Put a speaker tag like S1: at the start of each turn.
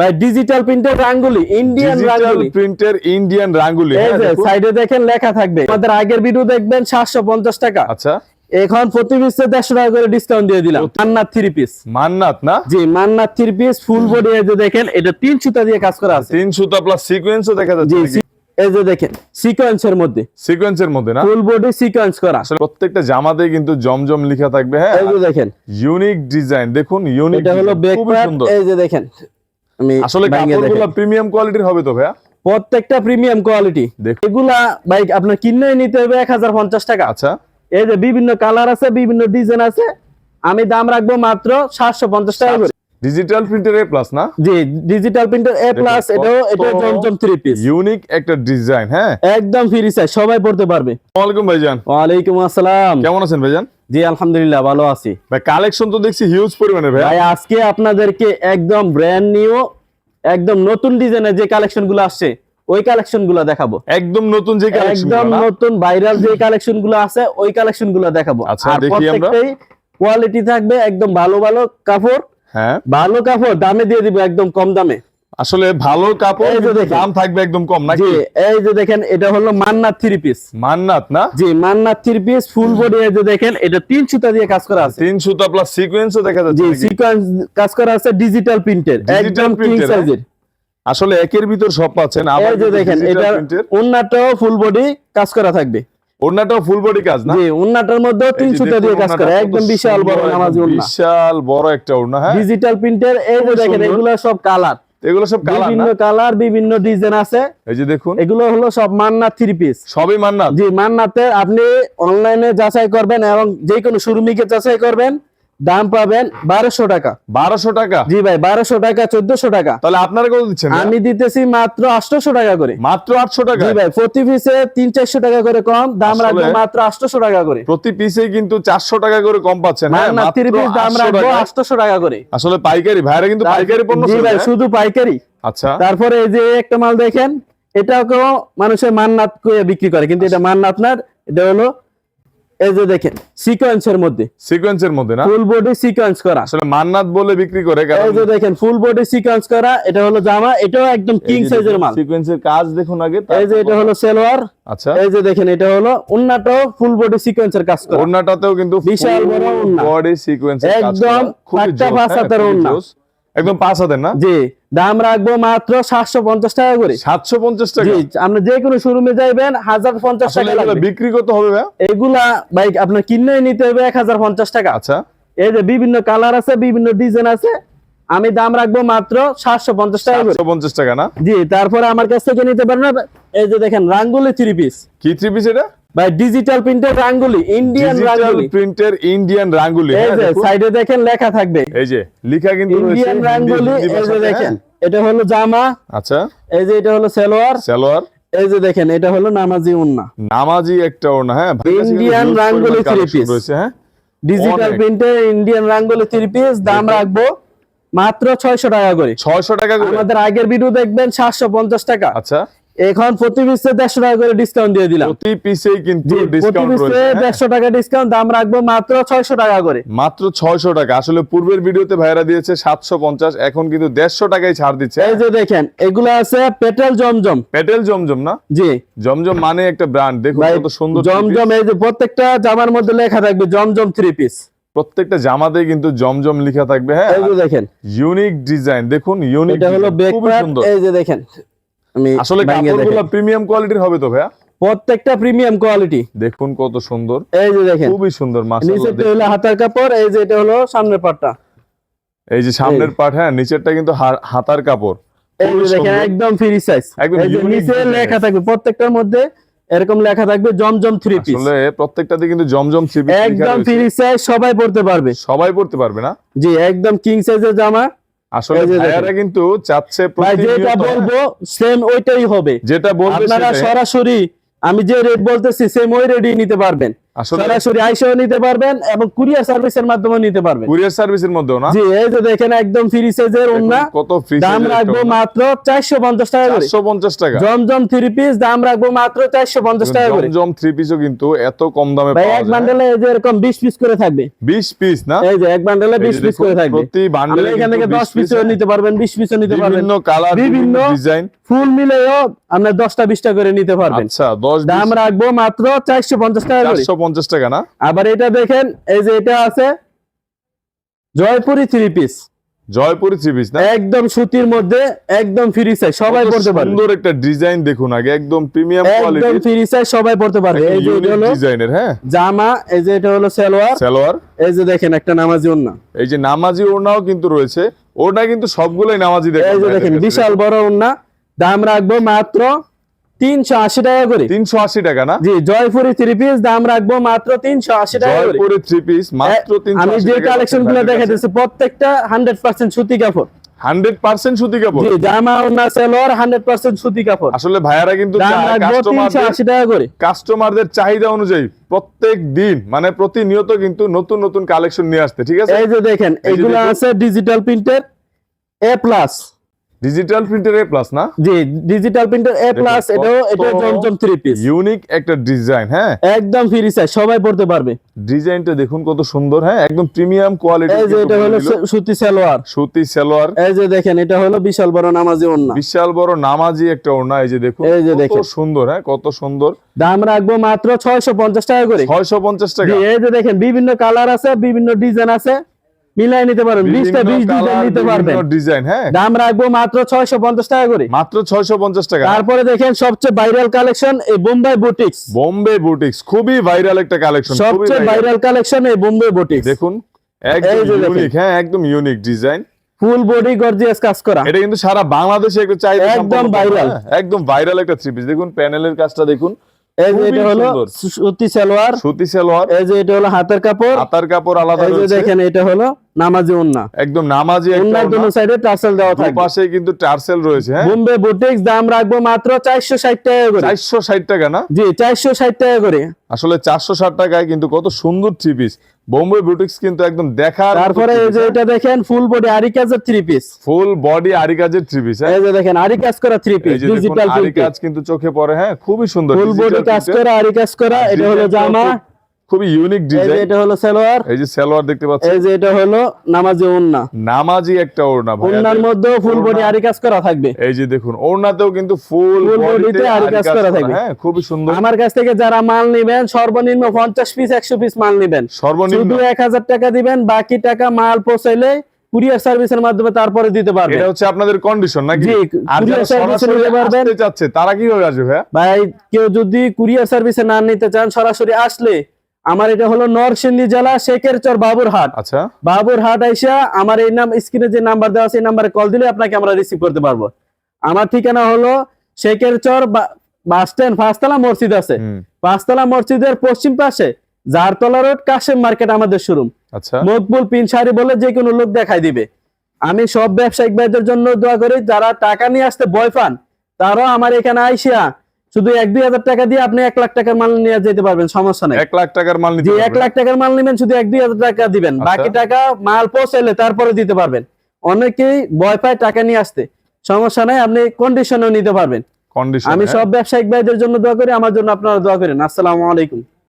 S1: ভাই ডিজিটাল প্রিন্টের রাঙ্গুলি ইন্ডিয়ান রাঙ্গুলি।
S2: প্রিন্টের ইন্ডিয়ান রাঙ্গুলি
S1: এই
S2: হ্যাঁ, দেখুন।
S1: সাইডে দেখেন লেখা থাকবে। আমাদের আগের ভিডিও দেখবেন সাতশো পঞ্চাশ টাকা।
S2: আচ্ছা।
S1: এখন প্রতি পিসে দেড়শো টাকা করে ডিসকাউন্ট দিয়ে দিলাম। মান্নার থ্রি পিস
S2: মান্নাত না?
S1: জি Mannat three piece full body এই যে দেখেন এটা তিন সুতা দিয়ে কাজ করা আছে।
S2: তিন সুতা প্লাস সিকোয়েন্সও দেখা যাচ্ছে
S1: এই যে দেখেন সিকোয়েন্সের মধ্যে।
S2: সিকোয়েন্সের মধ্যে না?
S1: ফুল বডি সিকোয়েন্স করা।
S2: প্রত্যেকটা জামাতে কিন্তু জমজম লেখা থাকবে হ্যাঁ?
S1: এই যে দেখেন।
S2: ইউনিক ডিজাইন দেখুন ইউনিক
S1: এটা হলো ব্যাক এই যে দেখেন আমি
S2: আসলে কাপড়গুলো প্রিমিয়াম কোয়ালিটির হবে তো ভাইয়া?
S1: প্রত্যেকটা প্রিমিয়াম কোয়ালিটি। এগুলা বাইক আপনার কিনে নিতে হবে এক হাজার পঞ্চাশ টাকা।
S2: আচ্ছা।
S1: এই যে বিভিন্ন কালার আছে বিভিন্ন ডিজাইন আছে আমি দাম রাখব মাত্র সাতশো পঞ্চাশ টাকা করে।
S2: ডিজিটাল প্রিন্টের এ প্লাস না?
S1: জি ডিজিটাল প্রিন্টার এ প্লাস এটাও এটা জমজম থ্রি পিস
S2: ইউনিক একটা ডিজাইন হ্যাঁ?
S1: একদম ফ্রি সাইজ সবাই পড়তে পারবে।
S2: ওয়ালাইকুম ভাইজান।
S1: ওয়ালাইকুম আসসালাম।
S2: কেমন আছেন ভাইজান?
S1: জি আলহামদুলিল্লাহ ভালো আছি।
S2: ভাই কালেকশন তো দেখছি হিউজ পরিমাণে ভাই।
S1: ভাই আজকে আপনাদেরকে একদম ব্র্যান্ড নিউ একদম নতুন ডিজাইনের যে কালেকশনগুলো আসছে ওই কালেকশনগুলো দেখাবো।
S2: একদম নতুন যে কালেকশন
S1: একদম নতুন ভাইরাল যে কালেকশনগুলো আছে ওই কালেকশনগুলো দেখাবো।
S2: আচ্ছা,
S1: আর প্রত্যেকটাই কোয়ালিটি থাকবে একদম ভালো ভালো কাপড়।
S2: হ্যাঁ।
S1: ভালো কাপড় দামে দিয়ে দিব একদম কম দামে।
S2: আসলে ভালো কাপড়। দাম থাকবে একদম কম নাকি?
S1: এই যে দেখেন এটা হলো মান্নার থ্রি পিস
S2: মান্নাত না?
S1: জি Mannat three piece full body এই যে দেখেন এটা তিন সুতা দিয়ে কাজ করা আছে।
S2: তিন সুতা প্লাস সিকোয়েন্সও দেখা যাচ্ছে
S1: জি সিকোয়েন্স কাজ করা আছে ডিজিটাল প্রিন্টের একদম কিং সাইজের
S2: আসলে একের ভিতর সব পাচ্ছেন আবার
S1: এই যে দেখেন এটা উন্নাটাও ফুল বডি কাজ করা থাকবে।
S2: ওড়নাটাও ফুল বডি কাজ না?
S1: জি উন্নাটার মধ্যেও তিন সুতা দিয়ে কাজ করা একদম বিশাল বড় নামাজি
S2: বিশাল বড় একটা ওড়না হ্যাঁ?
S1: ডিজিটাল প্রিন্টের এই যে দেখেন। এগুলো সব কালার
S2: এগুলো সব কালার
S1: বিভিন্ন কালার বিভিন্ন ডিজাইন আছে।
S2: এই যে দেখুন।
S1: এগুলো হলো সব মান্না থ্রি পিস
S2: সবই মান্নাত?
S1: জি মান্নাতে আপনি অনলাইনে যাচাই করবেন এবং যে কোনো শোরুমিকে যাচাই করবেন। দাম পাবেন বারোশো টাকা।
S2: বারোশো টাকা?
S1: জি ভাই বারোশো টাকা চোদ্দশো টাকা।
S2: তাহলে আপনারা কত দিচ্ছেন?
S1: আমি দিতেছি মাত্র আটশোশো টাকা করে।
S2: মাত্র আটশো টাকা?
S1: জি ভাই প্রতি পিসে তিন চারশো টাকা করে কম দাম রাখব মাত্র আটশোশো টাকা করে।
S2: প্রতি পিসে কিন্তু চারশো টাকা করে কম পাচ্ছেন হ্যাঁ?
S1: পিস দাম রাখব। আটশোশো টাকা করে।
S2: আসলে পাইকারি ভাইরা কিন্তু পাইকারি পণ্য
S1: জি ভাই শুধু পাইকারি।
S2: আচ্ছা।
S1: তারপরে এই যে একটা মাল দেখেন এটাকেও মানুষের মান্নাত করে বিক্রি করে কিন্তু এটা মান্নাত না এটা হলো এই যে দেখেন সিকোয়েন্সের মধ্যে।
S2: সিকোয়েন্সের মধ্যে না?
S1: ফুল বডি সিকোয়েন্স করা।
S2: আসলে মান্নাত বলে বিক্রি করে কারণ
S1: এই যে দেখেন ফুল বডি সিকোয়েন্স করা এটা হলো জামা এটাও একদম কিং সাইজের মাল।
S2: সিকোয়েন্সের কাজ দেখুন আগে
S1: এই যে এটা হলো সেলোয়ার।
S2: আচ্ছা।
S1: এই যে দেখেন এটা হলো উন্নাটাও ফুল বডি সিকোয়েন্সের কাজ করা।
S2: ওড়নাটাতেও কিন্তু
S1: বিশাল বড় ওড়না।
S2: বডি সিকোয়েন্সের কাজ
S1: একদম।
S2: খুবই
S1: পাঁচটা
S2: জোস, একদম পাঁচ হাতের না?
S1: জি দাম রাখব মাত্র সাতশো পঞ্চাশ টাকা করে।
S2: সাতশো পঞ্চাশ টাকা?
S1: আপনি যে কোনো শোরুমে যাইবেন হাজার পঞ্চাশ টাকা
S2: বিক্রি কত হবে
S1: এগুলা বাইক আপনার কিনে নিতে হবে এক হাজার পঞ্চাশ টাকা।
S2: আচ্ছা।
S1: এই যে বিভিন্ন কালার আছে বিভিন্ন ডিজাইন আছে আমি দাম রাখব মাত্র সাতশো পঞ্চাশ টাকা করে।
S2: সাতশো পঞ্চাশ টাকা না?
S1: জি তারপরে আমার কাছ থেকে নিতে পারেন এই যে দেখেন রাঙ্গুলি থ্রি পিস
S2: কি থ্রি পিস এটা?
S1: ভাই ডিজিটাল প্রিন্টের রাঙ্গুলি ইন্ডিয়ান রাঙ্গুলি।
S2: প্রিন্টের ইন্ডিয়ান রাঙ্গুলি
S1: এই
S2: হ্যাঁ,
S1: যে সাইডে দেখেন লেখা থাকবে।
S2: এই যে লিখা কিন্তু
S1: ইন্ডিয়ান রাঙ্গুলি এই যে দেখেন
S2: হ্যাঁ।
S1: এটা হলো জামা।
S2: আচ্ছা।
S1: এই যে এটা হলো সালোয়ার।
S2: সালোয়ার।
S1: এই যে দেখেন এটা হলো নামাজি উন্না
S2: নামাজি একটা ওড়না হ্যাঁ পরিমাণ
S1: রাঙ্গুলি piece।
S2: রয়েছে হ্যাঁ।
S1: ডিজিটাল। প্রিন্টের ইন্ডিয়ান রাঙ্গুলি থ্রি পিস দাম রাখব মাত্র ছয়শো টাকা করে।
S2: ছয়শো টাকা করে।
S1: আমাদের আগের ভিডিও দেখবেন সাতশো পঞ্চাশ টাকা।
S2: আচ্ছা।
S1: এখন প্রতি পিসে দেড়শো টাকা করে ডিসকাউন্ট দিয়ে দিলাম।
S2: প্রতি কিন্তু
S1: পিসে
S2: রয়েছে। হ্যাঁ।
S1: দেড়শো টাকা ডিসকাউন্ট দাম রাখব মাত্র ছয়শো টাকা করে।
S2: মাত্র ছয়শো টাকা। আসলে পূর্বের ভিডিওতে ভাইরা দিয়েছে সাতশো পঞ্চাশ এখন কিন্তু দেড়শো টাকায় ছাড় দিচ্ছে।
S1: এই যে দেখেন এগুলো আছে পেট্রোল জমজম।
S2: পেটেল জমজম না?
S1: জি।
S2: জমজম মানে একটা ব্র্যান্ড দেখুন কত সুন্দর
S1: জমজম এই যে প্রত্যেকটা জামার মধ্যে লেখা থাকবে জমজম থ্রি পিস
S2: প্রত্যেকটা জামাতে কিন্তু জমজম লেখা থাকবে হ্যাঁ।
S1: দেখেন।
S2: Unique design. দেখুন ইউনিক
S1: এটা হলো ব্যাক
S2: সুন্দর।
S1: এই যে দেখেন। আমি
S2: আসলে কাপড়গুলো প্রিমিয়াম কোয়ালিটির হবে তো ভাইয়া?
S1: প্রত্যেকটা প্রিমিয়াম কোয়ালিটি
S2: দেখুন কত সুন্দর।
S1: এই যে দেখেন।
S2: খুবই সুন্দর মাশাআল্লাহ
S1: নিচেরটা হলো হাতার কাপড় এই যে এটা হলো সামনের পাটটা।
S2: এই যে সামনের পার্ট হ্যাঁ নিচেরটা কিন্তু হাতার কাপড়।
S1: এই যে দেখেন একদম ফ্রি সাইজ
S2: একদম
S1: নিচে লেখা থাকবে প্রত্যেকটার মধ্যে এরকম লেখা থাকবে জমজম থ্রি পিস
S2: আসলে প্রত্যেকটাতে কিন্তু জমজম থ্রি পিস
S1: একদম ফ্রি সাইজ সবাই পড়তে পারবে।
S2: সবাই পড়তে পারবে না?
S1: জি একদম কিং সাইজের জামা।
S2: আসলে। ভাইয়ারা কিন্তু চাচ্ছে
S1: যেটা বলব সেম ওইটাই হবে।
S2: যেটা বলবে
S1: আপনারা সরাসরি আমি যে রেট বলতেছি সেম ওই রেডি নিতে পারবেন। সরাসরি আইসেও নিতে পারবেন এবং কুরিয়ার সার্ভিসের মাধ্যমে নিতে পারবেন।
S2: কুরিয়ার সার্ভিসের মধ্যেও না?
S1: জি এই যে দেখেন একদম ফ্রি সাইজের ওন্না
S2: কত ফ্রি
S1: দাম রাখব মাত্র চারশো পঞ্চাশ টাকা করে।
S2: চারশো পঞ্চাশ টাকা।
S1: জমজম থ্রি পিস দাম রাখব মাত্র চারশো পঞ্চাশ টাকা করে।
S2: জমজম থ্রি পিসও কিন্তু এত কম দামে পাওয়া
S1: এক বান্ডেলে এই যে এরকম বিশ পিস করে থাকবে।
S2: বিশ পিস না?
S1: এই যে এক বান্ডেলে
S2: এই
S1: বিশ
S2: যে
S1: পিস করে থাকবে।
S2: প্রতি বান্ডেলে
S1: এখান থেকে দশ পিসও নিতে পারবেন বিশ পিসও নিতে পারবেন।
S2: বিভিন্ন কালার বিভিন্ন ডিজাইন
S1: ফুল মিলেও আপনার দশটা বিশটা করে নিতে পারবেন।
S2: আচ্ছা দশ
S1: দাম রাখব মাত্র চারশো পঞ্চাশ টাকা করে।
S2: পঞ্চাশ টাকা না?
S1: আবার এটা দেখেন এই যে এটা আছে Jaipuri three piece
S2: Jaipuri three piece না?
S1: একদম সুতির মধ্যে একদম ফ্রি সাইজ সবাই পড়তে পারবে।
S2: সুন্দর একটা ডিজাইন দেখুন আগে একদম প্রিমিয়াম
S1: একদম ফ্রি সাইজ সবাই পড়তে পারবে। এই যে হলো
S2: ডিজাইনের হ্যাঁ?
S1: জামা এই যে এটা হলো সালোয়ার।
S2: সালোয়ার।
S1: এই যে দেখেন একটা নামাজি ওন্না
S2: এই যে নামাজি ওড়নাও কিন্তু রয়েছে। ওড়না কিন্তু সবগুলোই নামাজি
S1: এই যে দেখেন বিশাল বড় ওন্না দাম রাখব মাত্র তিনশো আশি টাকা করে।
S2: তিনশো আশি টাকা না?
S1: জি জয়পুরি থ্রি পিস দাম রাখব মাত্র তিনশো আশি টাকা করে।
S2: জয়পুরে থ্রি পিস মাত্র
S1: আমি যে কালেকশনগুলো দেখাতেছি প্রত্যেকটা হান্ড্রেড পার্সেন্ট সুতি কাপড়।
S2: হান্ড্রেড পার্সেন্ট সুতি কাপড়?
S1: জি জামা ওন্না সালোয়ার হান্ড্রেড পার্সেন্ট সুতি কাপড়।
S2: আসলে ভাইয়ারা কিন্তু
S1: আশি টাকা করে।
S2: কাস্টমারদের চাহিদা অনুযায়ী প্রত্যেক দিন মানে প্রতিনিয়ত কিন্তু নতুন নতুন কালেকশন নিয়ে আসতে ঠিক আছে?
S1: এই যে দেখেন এগুলো আছে ডিজিটাল প্রিন্টের এ প্লাস
S2: ডিজিটাল প্রিন্টের এ প্লাস না?
S1: জি ডিজিটাল প্রিন্টের এ প্লাস
S2: দেখুন,
S1: এটাও এটা জমজম থ্রি পিস
S2: ইউনিক একটা ডিজাইন হ্যাঁ?
S1: একদম ফ্রি সাইজ সবাই পড়তে পারবে।
S2: ডিজাইনটা দেখুন কত সুন্দর হ্যাঁ? একদম প্রিমিয়াম কোয়ালিটি
S1: এই যে এটা হলো সুতি সালোয়ার।
S2: সুতি সালোয়ার।
S1: এই যে দেখেন এটা হলো বিশাল বড় নামাজি ওন্না
S2: বিশাল বড় নামাজি একটা ওড়না এই যে দেখুন।
S1: এই যে
S2: কত সুন্দর হ্যাঁ? কত সুন্দর।
S1: দাম রাখব মাত্র ছয়শো পঞ্চাশ টাকা করে।
S2: ছয়শো পঞ্চাশ টাকা।
S1: জি, এই যে দেখেন বিভিন্ন কালার আছে বিভিন্ন ডিজাইন আছে। মিলাই নিতে পারবেন বিশটা বিশ ডিজাইন নিতে পারবেন।
S2: ডিজাইন হ্যাঁ।
S1: দাম রাখব মাত্র ছয়শো পঞ্চাশ টাকা করে।
S2: মাত্র ছয়শো পঞ্চাশ টাকা।
S1: তারপরে দেখেন সবচেয়ে ভাইরাল কালেকশন এই বোম্বাই বুটিক্স
S2: বোম্বে বুটিক্স খুবই ভাইরাল একটা কালেকশন
S1: সবচেয়ে ভাইরাল কালেকশন এই বোম্বাই বুটিক্স
S2: দেখুন একদম। ইউনিক হ্যাঁ একদম unique design
S1: full body gorgeous কাজ করা।
S2: এটা কিন্তু সারা বাংলাদেশে একটা চাহিদা
S1: একদম।
S2: হ্যাঁ, একদম ভাইরাল একটা থ্রি পিস দেখুন প্যানেলের কাজটা দেখুন
S1: এই যে এটা হলো সুতি সালোয়ার।
S2: সুতি সালোয়ার।
S1: এই যে এটা হলো হাতের কাপড়।
S2: হাতের কাপড় আলাদা
S1: এই যে দেখেন এটা হলো নামাজি ওন্না।
S2: একদম নামাজি ওড়না।
S1: সাইডে টার্সেল দেওয়া থাকবে।
S2: পাশে কিন্তু টার্সেল রয়েছে হ্যাঁ?
S1: বোম্বে বুটিক্স দাম রাখব মাত্র চারশো ষাট টাকা করে।
S2: চারশো ষাট টাকা না?
S1: জি চারশো ষাট টাকা করে।
S2: আসলে চারশো ষাট টাকায় কিন্তু কত সুন্দর থ্রি পিস। বোম্বে বুটিক্স কিন্তু একদম দেখার
S1: তারপরে এই যে এটা দেখেন ফুল বডি আরি কাজের থ্রি পিস
S2: ফুল বডি আরি কাজের থ্রি পিস
S1: এই যে দেখেন আরি কাজ করা থ্রি পিস ডিজিটাল
S2: আরি কাজ কিন্তু চোখে পড়ে হ্যাঁ খুবই সুন্দর
S1: ফুল বডি কাজ করা আরি কাজ করা এটা হলো জামা।
S2: খুবই ইউনিক
S1: এই যে
S2: ডিজাইন
S1: এটা হলো সালোয়ার।
S2: এই যে সালোয়ার দেখতে পাচ্ছেন?
S1: এই যে এটা হলো নামাজি ওন্না
S2: নামাজি একটা ওড়না ভাই
S1: ওন্নার মধ্যেও ফুল বডি
S2: ওড়না।
S1: আরি কাজ করা থাকবে।
S2: এই যে দেখুন ওড়নাতেও কিন্তু ফুল
S1: body আরি কাজ করা থাকবে।
S2: হ্যাঁ খুবই সুন্দর।
S1: আমার কাছ থেকে যারা মাল নিবেন সর্বনিম্ন পঞ্চাশ পিস একশো পিস মাল নিবেন।
S2: সর্বনিম্ন।
S1: শুধু এক হাজার টাকা দিবেন বাকি টাকা মাল পৌঁছাইলে কুরিয়ার সার্ভিসের মাধ্যমে তারপরে দিতে পারবেন।
S2: এটা হচ্ছে আপনাদের কন্ডিশন নাকি?
S1: জি,
S2: আর যারা সরাসরি। আসতে চাচ্ছে তারা কীভাবে আসবে
S1: ভাই কেউ যদি কুরিয়ার সার্ভিসে না নিতে চান সরাসরি আসলে আমার এটা হলো নরসিংদী জেলা শেখেরচর বাবুরহাট।
S2: আচ্ছা।
S1: বাবুরহাট আইসা আমার এই নাম স্ক্রিনে যে নাম্বার দেওয়া আছে এই নাম্বারে কল দিলে আপনাকে আমরা রিসিভ করতে পারব। আমার ঠিকানা হলো শেখেরচর বাস স্ট্যান্ড পাঁচতলা মসজিদ আছে। পাঁচতলা মসজিদের পশ্চিম পাশে জারতলা রোড কাশেম মার্কেট আমাদের শোরুম
S2: আচ্ছা।
S1: মকবুল পিন শাড়ি বলে যে কোনো লোক দেখাই দিবে। আমি সব ব্যবসায়িক ভাইদের জন্য দোয়া করি যারা টাকা নিয়ে আসতে ভয় পান তারাও আমার এখানে আইসিয়া শুধু এক দুই হাজার টাকা দিয়ে আপনি এক লাখ টাকার মাল নিয়ে যেতে পারবেন সমস্যা নেই।
S2: এক লাখ টাকার মাল
S1: যে এক লাখ টাকার মাল নেবেন শুধু এক দুই হাজার টাকা দিবেন।
S2: আচ্ছা।
S1: বাকি টাকা মাল পৌঁছাইলে তারপরে দিতে পারবেন। অনেকেই ভয় পায় টাকা নিয়ে আসতে। সমস্যা নাই আপনি কন্ডিশনও নিতে পারবেন।
S2: কন্ডিশন
S1: আমি সব ব্যবসায়িক ভাইদের জন্য দোয়া করি আমার জন্য আপনারা দোয়া করেন। আসসালামু আলাইকুম।